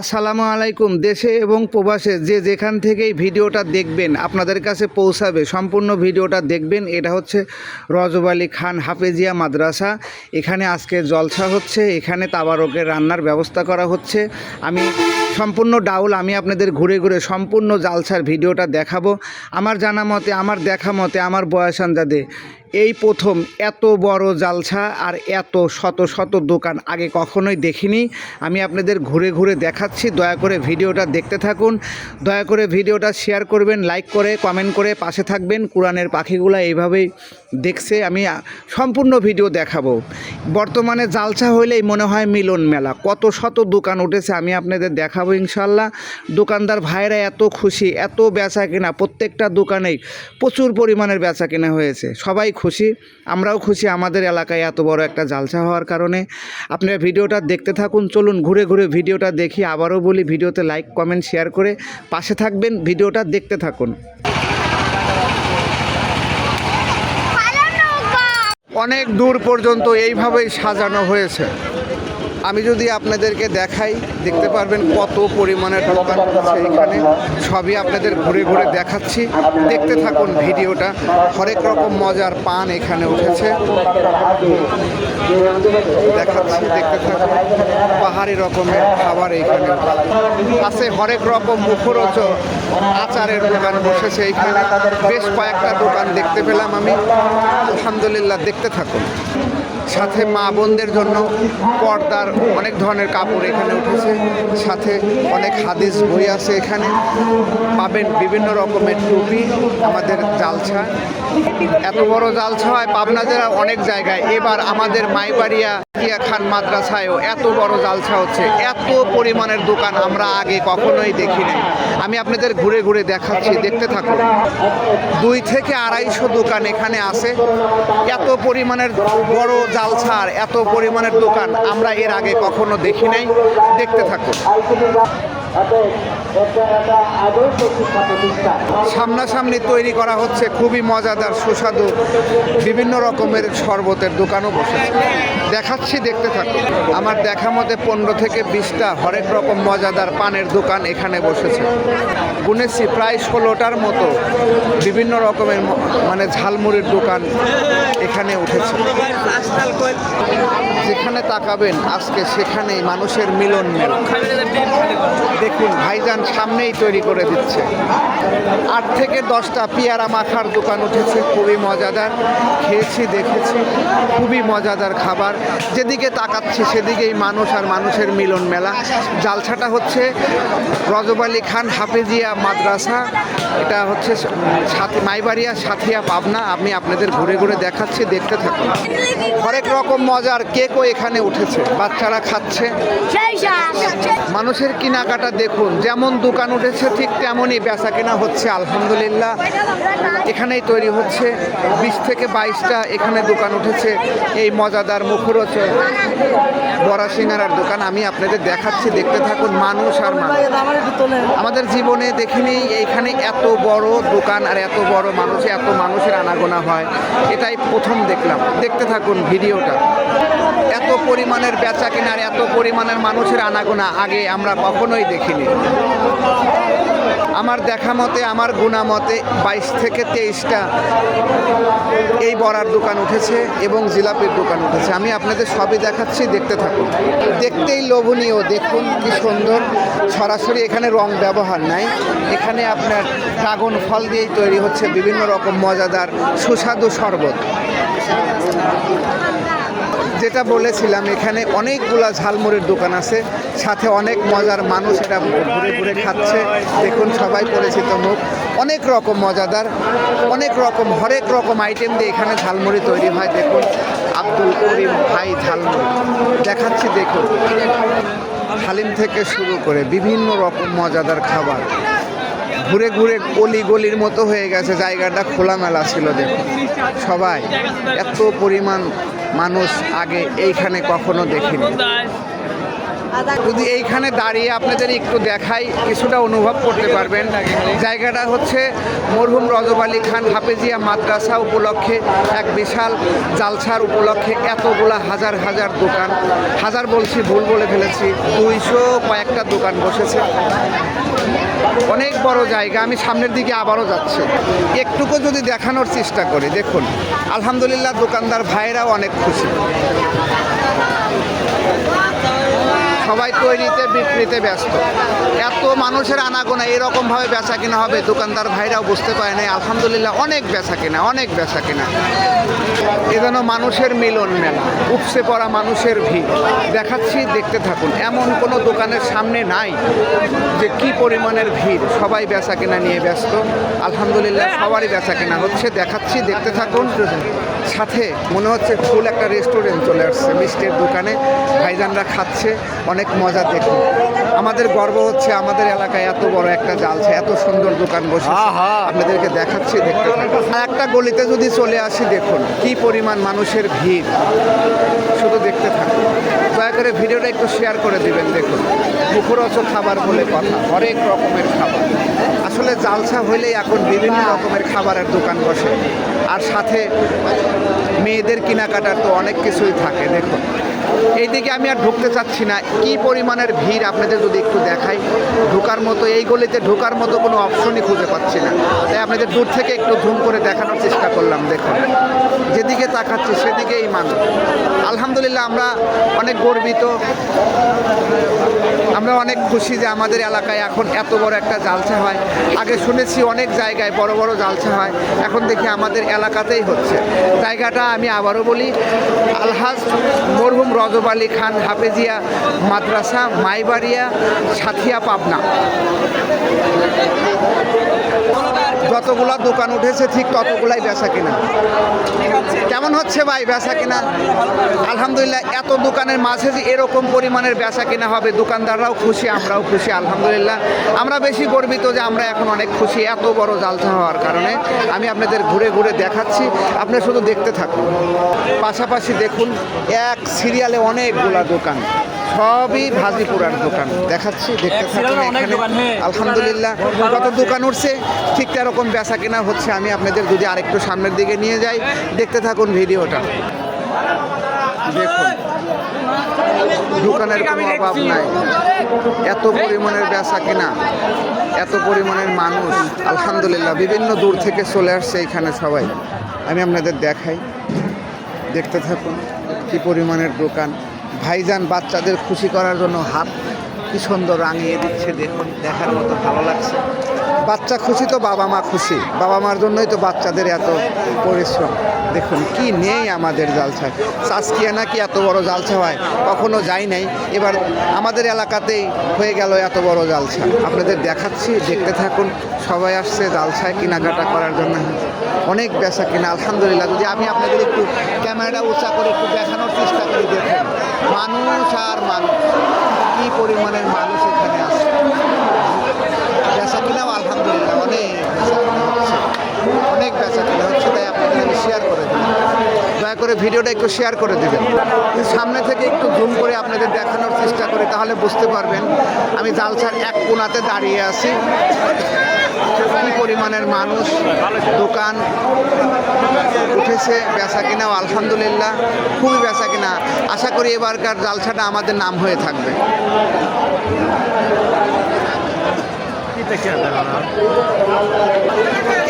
আসসালামু আলাইকুম, দেশে এবং প্রবাসে যে যেখান থেকেই ভিডিওটা দেখবেন, আপনাদের কাছে পৌঁছাবে, সম্পূর্ণ ভিডিওটা দেখবেন। এটা হচ্ছে রজব আলী খান হাফেজিয়া মাদ্রাসা। এখানে আজকে জলসা হচ্ছে, এখানে তাবারকের রান্নার ব্যবস্থা করা হচ্ছে। আমি সম্পূর্ণ ডাউল, আমি আপনাদের ঘুরে ঘুরে সম্পূর্ণ জালসার ভিডিওটা দেখাবো। আমার জানা মতে, আমার দেখা মতে, আমার বয়স আন্দাজে এই প্রথম এত বড় জালসা আর এত শত শত দোকান আগে কখনোই দেখিনি। আমি আপনাদের ঘুরে ঘুরে দেখাচ্ছি। দয়া করে ভিডিওটা দেখতে থাকুন। দয়া করে ভিডিওটা শেয়ার করবেন, লাইক করে, কমেন্ট করে পাশে থাকবেন। কোরআনের পাখিগুলো এইভাবেই দেখছে। আমি সম্পূর্ণ ভিডিও দেখাবো। বর্তমানে জালসা হইলেই মনে হয় মিলন মেলা। কত শত দোকান উঠেছে আমি আপনাদের দেখাবো ইনশাল্লাহ দোকানদার ভাইরা এত খুশি, এত বেচা কেনা। প্রত্যেকটা দোকানেই প্রচুর পরিমাণের বেচা কেনা হয়েছে। সবাই খুশি। আমরাও খুশি। আমাদের এলাকায় এত বড় একটা জালসা হওয়ার কারণে। আপনারা ভিডিওটা দেখতে থাকুন। চলুন ঘুরে ঘুরে ভিডিওটা দেখি। আবারও বলি, ভিডিওতে লাইক কমেন্ট শেয়ার করে পাশে থাকবেন। ভিডিওটা দেখতে থাকুন। অনেক দূর পর্যন্ত এইভাবেই সাজানো হয়েছে। আমি যদি আপনাদেরকে দেখাই, দেখতে পারবেন কত পরিমাণের দোকান আছে এখানে। সবই আপনাদের ঘুরে ঘুরে দেখাচ্ছি। দেখতে থাকুন ভিডিওটা। হরেক রকম মজার পান এখানে উঠেছে। দেখাচ্ছি, দেখতে থাকুন। পাহাড়ি রকমের খাবার এখানে আছে হরেক রকম মুখরোচক আচারের দোকান বসেছে এইখানে বেশ কয়েকটা দোকান দেখতে পেলাম আমি। আলহামদুলিল্লাহ, দেখতে থাকুন। সাথে মা বোনদের জন্য পর্দার অনেক ধরনের কাপড় এখানে উঠেছে। সাথে অনেক হাদিস বই আছে এখানে। পাবেন বিভিন্ন রকমের টুপি, আমাদের জালছা। এত বড় জালছা হয় পাবনা জেলার অনেক জায়গায়। এবার আমাদের মাইবাড়িয়া টিয়া খান মাদ্রাসায়ও এত বড় জালসা হচ্ছে। এত পরিমাণের দোকান আমরা আগে কখনোই দেখিনি। আমি আপনাদের ঘুরে ঘুরে দেখাচ্ছি, দেখতে থাকুন। দুই থেকে আড়াইশো দোকান এখানে আছে। এত পরিমাণের বড় জালসার এত পরিমাণের দোকান আমরা এর আগে কখনো দেখি নাই। দেখতে থাকুন। সামনাসামনি তৈরি করা হচ্ছে খুবই মজাদার, সুস্বাদু, বিভিন্ন রকমের শরবতের দোকানও বসেছে। দেখাচ্ছি, দেখতে থাকুন আমার দেখা মতে পনেরো থেকে বিশটা হরেক রকম মজাদার পানের দোকান এখানে বসেছে। গুনেছি প্রায় ষোলোটার মতো বিভিন্ন রকমের মানে ঝালমুড়ির দোকান এখানে উঠেছে। যেখানে তাকাবেন আজকে সেখানেই মানুষের মিলন মেল। দেখুন, ভাইজান সামনেই তৈরি করে দিচ্ছে। আট থেকে দশটা পেয়ারা মাখার দোকান উঠেছে, খুবই মজাদার। খেয়েছি, দেখেছি, খুবই মজাদার খাবার। যেদিকে তাকাচ্ছে সেদিকেই মানুষ আর মানুষের মিলন মেলা। জালসাটা হচ্ছে রজব আলী খান হাফেজিয়া মাদ্রাসা। এটা হচ্ছে সাথী মাইবাড়িয়া সাথিয়া পাবনা। আমি আপনাদের ঘুরে ঘুরে দেখাচ্ছি দেখতে থাকুন। হরেক রকম মজার কেকও এখানে উঠেছে বাচ্চারা খাচ্ছে। মানুষের কেনাকাটা দেখুন যেমন দোকান উঠেছে ঠিক তেমনই বেচা কেনা হচ্ছে আলহামদুলিল্লাহ। এখানেই তৈরি হচ্ছে বিশ থেকে বাইশটা এখানে দোকান উঠেছে এই মজাদার মুখরোচক বড়া সিঙ্গারার দোকান আমি আপনাদের দেখাচ্ছি, দেখতে থাকুন, মানুষ আর মানুষ। আমাদের জীবনে দেখিনি এইখানে এত বড় দোকান আর এত বড় মানুষ, এত মানুষের আনাগোনা হয়। এটাই প্রথম দেখলাম। দেখতে থাকুন ভিডিওটা। এত পরিমাণের বেচা কেনার, এত পরিমাণের মানুষের আনাগোনা আগে আমরা কখনোই দেখিনি। আমার দেখা মতে, আমার গুণা মতে বাইশ থেকে তেইশটা এই বড়ার দোকান উঠেছে এবং জিলাপির দোকান উঠেছে। আমি আপনাদের সবই দেখাচ্ছি, দেখতে থাকুন। দেখতেই লোভনীয়, দেখুন কি সুন্দর। সরাসরি এখানে রং ব্যবহার নাই। এখানে আপনার ড্রাগন ফল দিয়েই তৈরি হচ্ছে বিভিন্ন রকম মজাদার সুস্বাদু শরবত। যেটা বলেছিলাম, এখানে অনেকগুলা ঝালমুড়ির দোকান আছে, সাথে অনেক মজার মানুষ এটা ঘুরে ঘুরে খাচ্ছে। দেখুন, সবাই পরিচিত মুখ। অনেক রকম মজাদার, অনেক রকম, হরেক রকম আইটেম দিয়ে এখানে ঝালমুড়ি তৈরি হয়। দেখুন, আব্দুল করিম ভাই ঝালমুড়ি। দেখাচ্ছি, দেখুন। হালিম থেকে শুরু করে বিভিন্ন রকম মজাদার খাবার। ঘুরে ঘুরে গলি গলির মতো হয়ে গেছে, জায়গাটা খোলামেলা ছিল, দেখুন। সবাই, এত পরিমাণ মানুষ আগে এইখানে কখনো দেখিনি। যদি এইখানে দাঁড়িয়ে আপনাদের একটু দেখাই, কিছুটা অনুভব করতে পারবেন। জায়গাটা হচ্ছে মরহুম রজব আলী খান হাফেজিয়া মাদ্রাসা উপলক্ষে এক বিশাল জালসার উপলক্ষে এতগুলা হাজার হাজার দোকান। হাজার বলছি, ভুল বলে ফেলেছি, দুইশো কয়েকটা দোকান বসেছে। অনেক বড় জায়গা, আমি সামনের দিকে আবারও যাচ্ছি। একটুকু যদি দেখানোর চেষ্টা করি, দেখুন, আলহামদুলিল্লাহ দোকানদার ভাইরাও অনেক খুশি। সবাই তৈরিতে, বিক্রিতে ব্যস্ত। এত মানুষের আনাগোনা এরকমভাবে বেচা কিনা হবে, দোকানদার ভাইরাও বুঝতে পারে নাই, আলহামদুলিল্লাহ অনেক বেচা কিনা অনেক বেচা কিনা এ যেন মানুষের মিলন মেলা, উপসে পড়া মানুষের ভিড়। দেখাচ্ছি, দেখতে থাকুন, এমন কোনো দোকানের সামনে নাই যে কি পরিমাণের ভিড়, সবাই বেচা কেনা নিয়ে ব্যস্ত। আলহামদুলিল্লাহ সবারই বেচা কেনা হচ্ছে, দেখাচ্ছি, দেখতে থাকুন। সাথে মনে হচ্ছে ফুল একটা রেস্টুরেন্ট চলে আসছে। মিষ্টির দোকানে ভাইজানরা খাচ্ছে অনেক মজা দেখুন। আমাদের গর্ব হচ্ছে আমাদের এলাকায় এত বড় একটা জালছে এত সুন্দর দোকান বসে আপনাদেরকে দেখাচ্ছি দেখতে আর একটা গলিতে যদি চলে আসি দেখুন কি পরিমাণ মানুষের ভিড়। শুধু দেখতে থাকুন। দয়া করে ভিডিওটা একটু শেয়ার করে দিবেন দেখুন। মুখরোচক খাবার বলে কথা হরেক রকমের খাবার। আসলে জালসা হইলেই এখন বিভিন্ন রকমের খাবারের দোকান বসে। আর সাথে মেয়েদের কেনাকাটার তো অনেক কিছুই থাকে দেখুন। এইদিকে আমি আর ঢুকতে চাচ্ছি না। কি পরিমাণের ভিড় আপনাদের যদি একটু দেখাই? ঢোকার মতো, এই গলিতে ঢোকার মতো কোনো অপশনই খুঁজে পাচ্ছি না। তাই আপনাদের দূর থেকে একটু ঝুম করে দেখানোর চেষ্টা করলাম, দেখুন। যেদিকে তাকাচ্ছি, সেদিকেই মানুষ। আলহামদুলিল্লাহ, আমরা অনেক গর্বিত। আমরা অনেক খুশি যে আমাদের এলাকায় এখন এত বড় একটা জালসা হয়। আগে শুনেছি অনেক জায়গায় বড় বড় জালসা হয়, এখন দেখি আমাদের এলাকাতেই হচ্ছে। জায়গাটা আমি আবারও বলি, আলহাজ মরহুম রজব আলী খান, হাফেজিয়া মাদ্রাসা, মাইবাড়িয়া, সাথিয়া পাবনা। যতগুলা দোকান উঠেছে, ঠিক ততগুলাই বেচা কিনা। কেমন হচ্ছে ভাই, বেচা কিনা? আলহামদুলিল্লাহ, এত দোকানের মাঝে যে এরকম পরিমাণের বেচা কিনা হবে, দোকানদাররাও খুশি, আমরাও খুশি, আলহামদুলিল্লাহ। আমরা বেশি গর্বিত যে আমরা এখন অনেক খুশি, এত বড় জালসা হওয়ার কারণে। আমি আপনাদের ঘুরে ঘুরে দেখাচ্ছি, আপনি শুধু দেখতে থাকুন। পাশাপাশি দেখুন, এক সিরিয়ালে অনেকগুলা দোকান। সবই ভাজিপুরার দোকান। দেখাচ্ছি দেখতে থাকুন এখানে। আলহামদুলিল্লাহ কত দোকান উঠছে ঠিক তেরকম বেচা কেনা হচ্ছে। আমি আপনাদের যদি আরেকটু সামনের দিকে নিয়ে যাই দেখতে থাকুন ভিডিওটা। দেখুন দোকানের কোনো অভাব নাই। এত পরিমাণের বেচা কেনা এত পরিমাণের মানুষ। আলহামদুলিল্লাহ বিভিন্ন দূর থেকে চলে আসছে এখানে সবাই। আমি আপনাদের দেখাই দেখতে থাকুন। কি পরিমাণের দোকান। ভাইজান বাচ্চাদের খুশি করার জন্য হাত কি সুন্দর রাঙিয়ে দিচ্ছে দেখুন, দেখার মতো ভালো লাগছে। বাচ্চা খুশি তো বাবা মা খুশি, বাবা মার জন্যই তো বাচ্চাদের এত পরিশ্রম। দেখুন, কি নেই আমাদের জালসায় চাষকিয়া নাকি এত বড় জালসা হয় কখনো যাই নাই। এবার আমাদের এলাকাতেই হয়ে গেল এত বড় জালসা আপনাদের দেখাচ্ছি, দেখতে থাকুন। সবাই আসছে জালসায় কেনাকাটা করার জন্য। অনেক বেচা কিনা, আলহামদুলিল্লাহ। যদি আমি আপনাদের একটু ক্যামেরাটা উঁচা করে একটু দেখানোর চেষ্টা করি, দেখুন। মানুষ আর মানুষ। কি পরিমাণের মানুষ এখানে আছে? বেচা কিনাও আলহামদুলিল্লাহ অনেক বেচা কিনা হচ্ছে অনেক বেচা কিনা হচ্ছে তাই আপনাদের আমি শেয়ার করে দেবেন দয়া করে ভিডিওটা একটু শেয়ার করে দেবেন। সামনে থেকে একটু জুম করে আপনাদের দেখানোর চেষ্টা করি, তাহলে বুঝতে পারবেন আমি জালসার এক কোনাতে দাঁড়িয়ে আছি। কি পরিমাণের মানুষ, দোকান উঠেছে, বেচা কিনাও আলহামদুলিল্লাহ, খুবই বেচা কিনা। আশা করি এবারকার জালসাটা আমাদের নাম হয়ে থাকবে।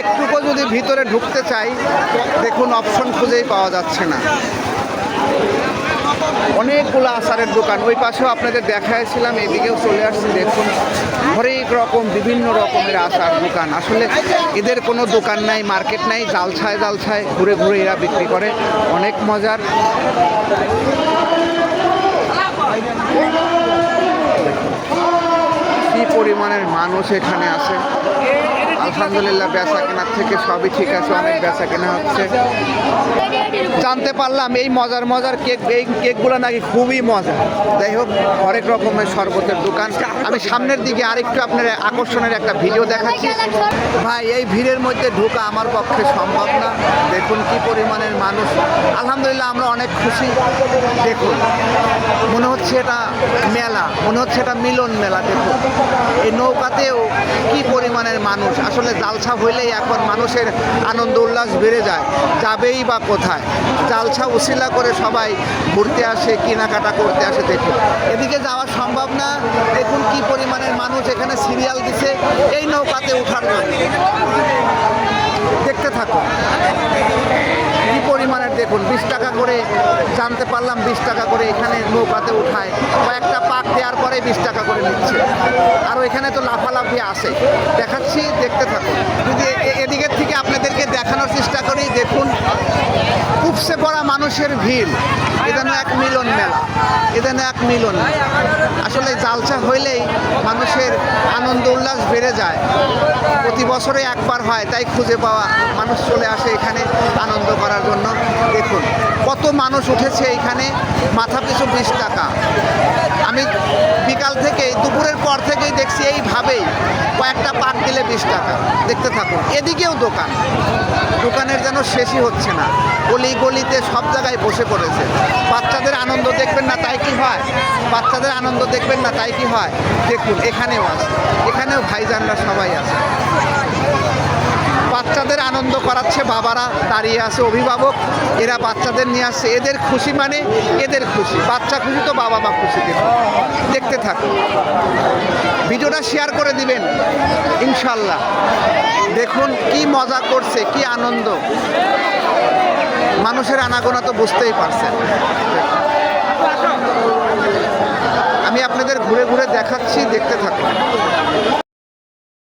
একটুকু যদি ভিতরে ঢুকতে চাই, দেখুন অপশন খুঁজেই পাওয়া যাচ্ছে না। অনেকগুলো আচারের দোকান, ওই পাশেও আপনাদের দেখাইছিলাম, এদিকেও চলে আসছি, দেখুন। হরেক রকম, বিভিন্ন রকমের আচার দোকান। আসলে এদের কোনো দোকান নাই, মার্কেট নাই, জালছায় জালছায় ঘুরে ঘুরে এরা বিক্রি করে। অনেক মজার। কি পরিমাণের মানুষ এখানে আসে আলহামদুলিল্লাহ, বেচা কেনার থেকে সবই ঠিক আছে, অনেক বেচা কেনা হচ্ছে। জানতে পারলাম এই মজার মজার কেক, এই কেকগুলো নাকি খুবই মজা। যাই হোক, হরেক রকমের শরবতের দোকান। আমি সামনের দিকে আরেকটু আপনার আকর্ষণের একটা ভিডিও দেখাচ্ছি। ভাই, এই ভিড়ের মধ্যে ঢোকা আমার পক্ষে সম্ভব না। দেখুন কি পরিমাণের মানুষ। আলহামদুলিল্লাহ, আমরা অনেক খুশি। দেখুন, মনে হচ্ছে এটা মেলা। মনে হচ্ছে এটা মিলন মেলা, দেখুন। এই নৌকাতেও কি পরিমাণের মানুষ। আসলে জালসা হইলেই এখন মানুষের আনন্দ, উল্লাস বেড়ে যায়। যাবেই বা কোথায়? জালসা উশিলা করে সবাই ঘুরতে আসে, কেনাকাটা করতে আসে দেখুন এদিকে যাওয়া সম্ভব না। দেখুন কি পরিমাণের মানুষ এখানে সিরিয়াল দিছে। এই নৌকাতে ওঠার জন্য। দেখতে থাকুন। কি পরিমাণের দেখুন, বিশ টাকা করে জানতে পারলাম, বিশ টাকা করে এখানে নৌকাতে উঠায়। কয়েকটা পাক দেওয়ার পরে বিশ টাকা করে নিচ্ছে। আর এখানে তো লাফালাফি আসে দেখাচ্ছি, দেখতে থাকুন। যদি এদিকের থেকে আপনাদেরকে দেখানোর চেষ্টা করি, দেখুন, উপসে পড়া মানুষের ভিড়। এ যেন এক মিলন মেলা, এ যেন এক মিলন আসলে জালসা হইলেই মানুষের আনন্দ, উল্লাস বেড়ে যায়। প্রতি বছরে একবার হয়, তাই খুঁজে পাওয়া মানুষ চলে আসে এখানে আনন্দ করার জন্য। দেখুন, কত মানুষ উঠেছে এখানে, মাথা পিছু বিশ টাকা। আমি বিকাল থেকে দুপুরের পর থেকেই দেখছি এইভাবেই কয়েকটা পাক দিলে বিশ টাকা। দেখতে থাকুন এদিকেও দোকান। দোকানের যেন শেষই হচ্ছে না। গলি গলিতে সব জায়গায় বসে পড়েছে। বাচ্চাদের আনন্দ দেখবেন না, তাই কি হয়? বাচ্চাদের আনন্দ দেখবেন না, তাই কি হয়? দেখুন, এখানেও আছে। এখানেও ভাইজানরা সবাই আছে। বাচ্চাদের আনন্দ করাচ্ছে, বাবারা দাঁড়িয়ে আছে, অভিভাবক, এরা বাচ্চাদের নিয়ে আসছে। এদের খুশি মানে এদের খুশি। বাচ্চা খুশি তো বাবা মা খুশি দেখতে থাকুন। ভিডিওটা শেয়ার করে দিবেন, ইনশাল্লাহ। দেখুন কি মজা করছে, কি আনন্দ। মানুষের আনাগোনা তো বুঝতেই পারছেন। আমি আপনাদের ঘুরে ঘুরে দেখাচ্ছি, দেখতে থাকুন।